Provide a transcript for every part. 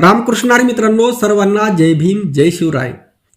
रामकृष्णारी मित्रांनो सर्वांना जय भीम जय शिवराय.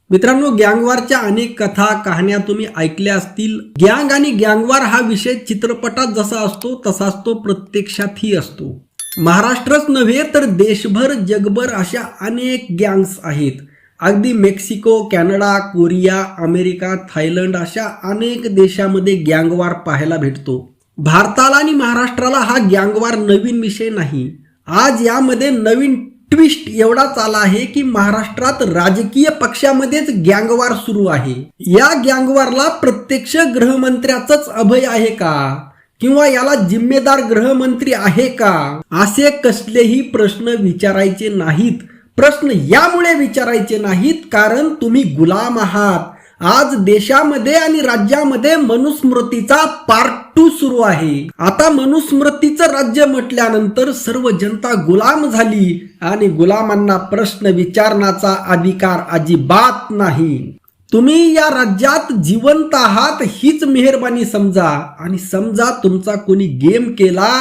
मित्रांनो गँगवारच्या अनेक कथा कहाण्या तुम्ही ऐकल्या असतील. गँग आणि गँगवार हा विषय चित्रपटात जसा असतो तसाच तो प्रत्यक्षातही असतो. महाराष्ट्रच नव्हे तर देशभर जगभर अशा अनेक गँग्स आहेत. अगदी Mexico Canada Korea America Thailand अशा अनेक देशामध्ये गँगवार पाहायला भेटतो. भारताला आणि महाराष्ट्राला हा गँगवार नवीन विषय नाही. आज यामध्ये नवीन ट्विस्ट एवढाच आला आहे की महाराष्ट्रात राजकीय पक्षामध्येच गँगवार सुरू आहे. या गँगवारला प्रत्यक्ष गृहमंत्र्याचंच अभय आहे का? किंवा याला जिम्मेदार गृहमंत्री आहे का? असे कसलेही प्रश्न विचारायचे नाहीत. प्रश्न यामुळे विचारायचे नाहीत कारण तुम्ही गुलाम आहात. आज देशामध्ये आणि राज्यामध्ये मनुस्मृतीचा पार्ट टू सुरू आहे. आता मनुस्मृतीचं राज्य म्हटल्यानंतर सर्व जनता गुलाम झाली आणि गुलामांना प्रश्न विचारण्याचा अधिकार अजिबात नाही. तुम्ही या राज्यात जिवंत आहात हीच मेहरबानी समजा. आणि समजा तुमचा कोणी गेम केला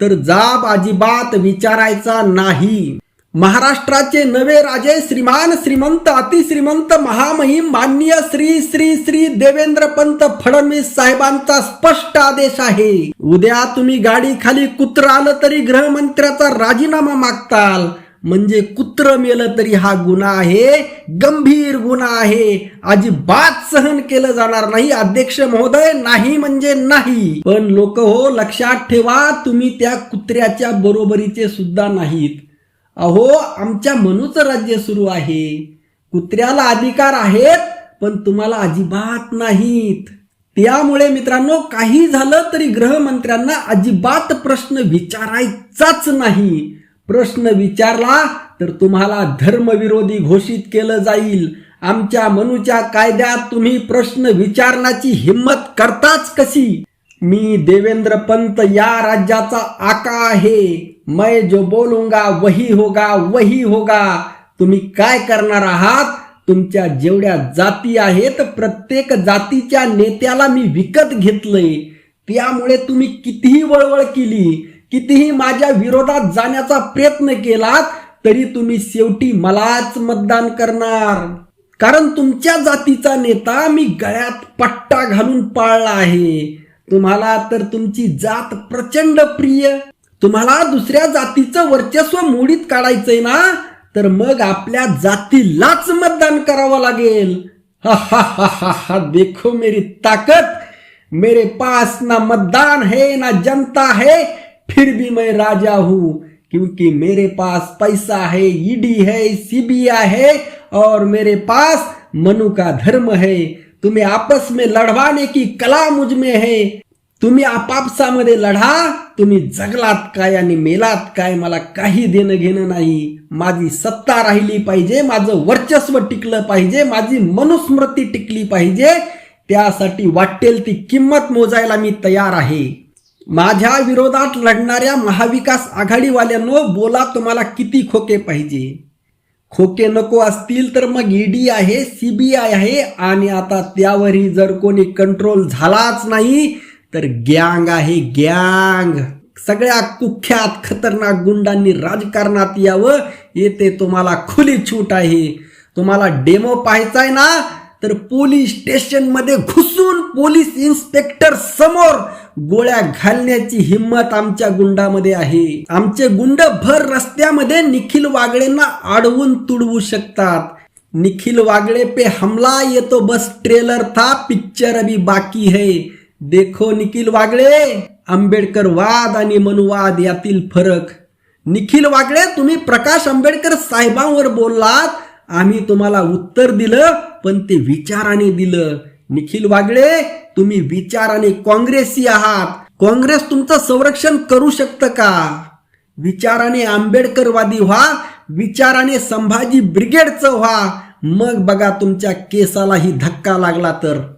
तर जाब अजिबात विचारायचा नाही. महाराष्ट्राचे नवे राजे श्रीमान श्रीमंत अतिश्रीमंत महामहिम माननीय श्री श्री श्री देवेंद्र पंत फडणवीस साहेबांचा स्पष्ट आदेश आहे. उद्या तुम्ही गाडी खाली कुत्र आलं तरी गृहमंत्र्याचा राजीनामा मागताल. म्हणजे कुत्र मेलं तरी हा गुन्हा आहे गंभीर गुन्हा आहे. अजिबात सहन केलं जाणार नाही अध्यक्ष महोदय नाही म्हणजे नाही. पण लोक हो लक्षात ठेवा तुम्ही त्या कुत्र्याच्या बरोबरीचे सुद्धा नाहीत. अहो आमच्या मनूचं राज्य सुरू आहे. कुत्र्याला अधिकार आहेत पण तुम्हाला अजिबात नाहीत. त्यामुळे मित्रांनो काही झालं तरी गृहमंत्र्यांना अजिबात प्रश्न विचारायचाच नाही. प्रश्न विचारला तर तुम्हाला धर्मविरोधी घोषित केलं जाईल. आमच्या मनूच्या कायद्यात तुम्ही प्रश्न विचारण्याची हिंमत करताच कशी? मी देवेंद्र पंत या राज्याचा आका आहे. मैं जो बोलूंगा वही होगा वही होगा। तुम्ही काय करणार आहात? तुमच्या जेवढ्या जाती आहेत प्रत्येक जातीच्या नेत्याला मी विकत घेतलंय. त्यामुळे तुम्ही कितीही वळवळ केली कितीही माझ्या विरोधात जाण्याचा प्रयत्न केलात तरी तुम्ही शेवटी मलाच मतदान करणार. कारण तुमच्या जातीचा नेता मी गळ्यात पट्टा घालून पाळला आहे. तुम्हाला तर तुमची जात प्रचंड प्रिय. तुम्हाला दुसऱ्या जातीचं वर्चस्व मोडीत काढायचंय ना, तर मग आपल्या जातीलाच मतदान करावं लागेल. हा हा हा हा हा, देखो मेरी ताकत मेरे पास ना मतदान है, ना जनता है, फिर भी मैं राजा हूँ, क्योंकि मेरे पास पैसा है ईडी है सीबीआई है, और मेरे पास मनु का धर्म है। तुम्हें आपस में लड़वाने की कला मुझमें है। तुम्ही आपापसामध्ये लढा तुम्ही जगलात काय आणि मेलात काय मला काही देणं घेणं नाही. माझी सत्ता राहिली पाहिजे माझं वर्चस्व टिकलं पाहिजे माझी मनुस्मृती टिकली पाहिजे. त्यासाठी वाटेल ती किंमत मोजायला मी तयार आहे. माझ्या विरोधात लढणाऱ्या महाविकास आघाडीवाल्यांनो बोला तुम्हाला किती खोके पाहिजे. खोके नको असतील तर मग ईडी आहे सीबीआय आहे आणि आता त्यावरही जर कोणी कंट्रोल झालाच नाही तर गँग आहे गँग. सगळ्या कुख्यात खतरनाक गुंडांनी राजकारणात यावं. येते तुम्हाला खुली छूट आहे. तुम्हाला डेमो पाहायचाय ना? तर पोलीस स्टेशनमध्ये घुसून पोलीस इन्स्पेक्टर समोर गोळ्या घालण्याची हिंमत आमच्या गुंडामध्ये आहे. आमचे गुंड भर रस्त्यामध्ये निखिल वागळेंना अडवून तुडवू शकतात. निखिल वागळे पे हमला ये तो बस ट्रेलर था पिक्चर अभी बाकी है. देखो निखिल वागळे. आंबेडकर वाद आणि मनुवाद यातील फरक. निखिल वागळे तुम्ही प्रकाश आंबेडकर साहेबांवर बोललात. आम्ही तुम्हाला उत्तर दिलं पण ते विचाराने दिलं. निखिल वागळे तुम्ही विचाराने काँग्रेसी आहात. काँग्रेस तुमचं संरक्षण करू शकतं का? विचाराने आंबेडकरवादी व्हा विचाराने संभाजी ब्रिगेडचं व्हा. मग बघा तुमच्या केसालाही धक्का लागला तर.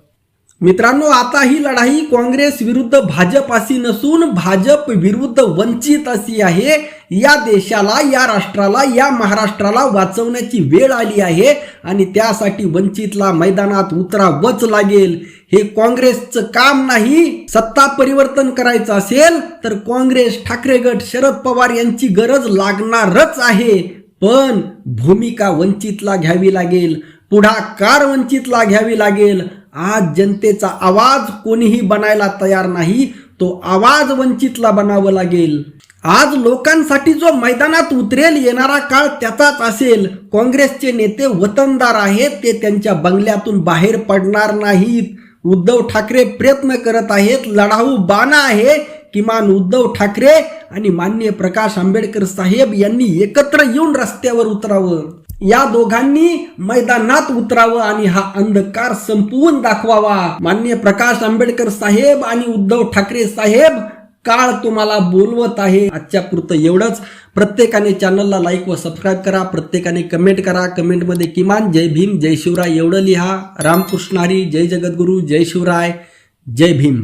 मित्रांनो आता ही लढाई काँग्रेस विरुद्ध भाजप अशी नसून भाजप विरुद्ध वंचित अशी आहे. या देशाला या राष्ट्राला या महाराष्ट्राला वाचवण्याची वेळ आली आहे आणि त्यासाठी वंचितला मैदानात उतरावंच लागेल. हे काँग्रेसचं काम नाही सत्ता परिवर्तन करायचं असेल तर काँग्रेस ठाकरे गट शरद पवार यांची गरज लागणारच आहे. पण भूमिका वंचितला घ्यावी लागेल पुढाकार वंचितला घ्यावी लागेल. आज जनतेचा आवाज कोणीही बनायला तयार नाही तो आवाज वंचितला बनावं लागेल. आज लोकांसाठी जो मैदानात उतरेल येणारा काळ त्याचाच असेल. काँग्रेसचे नेते वतनदार आहेत ते त्यांच्या बंगल्यातून बाहेर पडणार नाहीत. उद्धव ठाकरे प्रयत्न करत आहेत लढाऊ बाणा आहे किमान उद्धव ठाकरे आणि माननीय प्रकाश आंबेडकर साहेब यांनी एकत्र येऊन रस्त्यावर उतरावं. या दोघांनी मैदानात उतरावं आणि हा अंधकार संपवून दाखवावा. मान्य प्रकाश आंबेडकर साहेब आणि उद्धव ठाकरे साहेब काळ तुम्हाला बोलवत आहे. आजच्या पुरतं एवढंच. प्रत्येकाने चॅनलला लाईक व सबस्क्राईब करा. प्रत्येकाने कमेंट करा. कमेंटमध्ये किमान जय भीम जय शिवराय एवढं लिहा. रामकृष्ण हरी जय जगद्गुरू जय शिवराय जय भीम.